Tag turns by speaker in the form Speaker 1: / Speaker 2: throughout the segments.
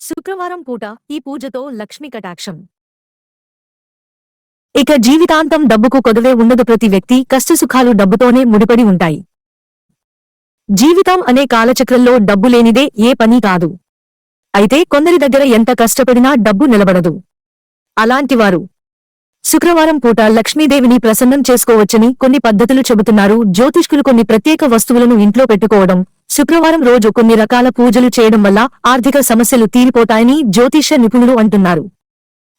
Speaker 1: శుక్రవారం పూట ఈ పూజతో లక్ష్మీ కటాక్షం. ఇక జీవితాంతం డబ్బుకు కొదవే ఉండదు ప్రతి వ్యక్తి కష్టసుఖాలు డబ్బుతోనే ముడిపడి ఉంటాయి. జీవితం అనే కాలచక్రంలో డబ్బు లేనిదే ఏ పని కాదు. అయితే కొందరి దగ్గర ఎంత కష్టపడినా డబ్బు నిలబడదు. అలాంటివారు శుక్రవారం పూట లక్ష్మీదేవిని ప్రసన్నం చేసుకోవచ్చని కొన్ని పద్ధతులు చెబుతున్నారు. జ్యోతిష్కులు కొన్ని ప్రత్యేక వస్తువులను ఇంట్లో పెట్టుకోవడం శుక్రవారం రోజు కొన్ని రకాల పూజలు చేయడం వల్ల ఆర్థిక సమస్యలు తీరిపోతాయని జ్యోతిష నిపుణులు అంటున్నారు.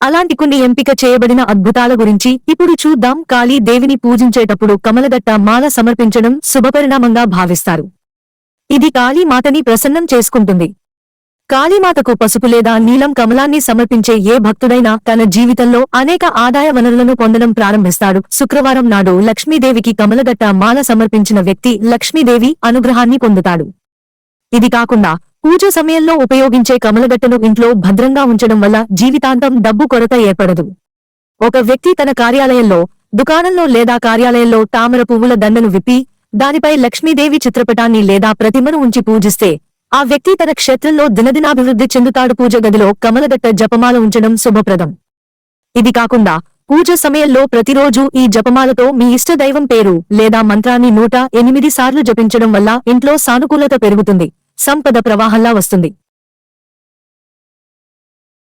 Speaker 1: అలాంటి కొన్ని ఎంపిక చేయబడిన అద్భుతాల గురించి ఇప్పుడు చూద్దాం. కాళీ దేవిని పూజించేటప్పుడు కమలగట్ట మాల సమర్పించడం శుభపరిణామంగా భావిస్తారు. ఇది కాళీ మాతని ప్రసన్నం చేసుకుంటుంది. కాళీమాతకు పసుపు లేదా నీలం కమలాన్ని సమర్పించే ఏ భక్తుడైనా తన జీవితంలో అనేక ఆదాయ వనరులను పొందడం ప్రారంభిస్తాడు. శుక్రవారం నాడు లక్ష్మీదేవికి కమలగట్ట మాల సమర్పించిన వ్యక్తి లక్ష్మీదేవి అనుగ్రహాన్ని పొందుతాడు. ఇది కాకుండా పూజ సమయంలో ఉపయోగించే కమలగట్టను ఇంట్లో భద్రంగా ఉంచడం వల్ల జీవితాంతం డబ్బు కొరత ఏర్పడదు. ఒక వ్యక్తి తన కార్యాలయంలో దుకాణంలో లేదా కార్యాలయంలో తామర పువ్వుల దండను విప్పి దానిపై లక్ష్మీదేవి చిత్రపటాన్ని లేదా ప్రతిమను ఉంచి పూజిస్తే ఆ వ్యక్తి తన క్షేత్రంలో దినదినాభివృద్ధి చెందుతాడు. పూజ గదిలో కమలగట్ట జపమాల ఉంచడం శుభప్రదం. ఇది కాకుండా పూజ సమయంలో ప్రతిరోజు ఈ జపమాలతో మీ ఇష్ట దైవం పేరు లేదా మంత్రాన్ని నూట ఎనిమిది సార్లు జపించడం వల్ల ఇంట్లో సానుకూలత పెరుగుతుంది. సంపద ప్రవాహంలా వస్తుంది.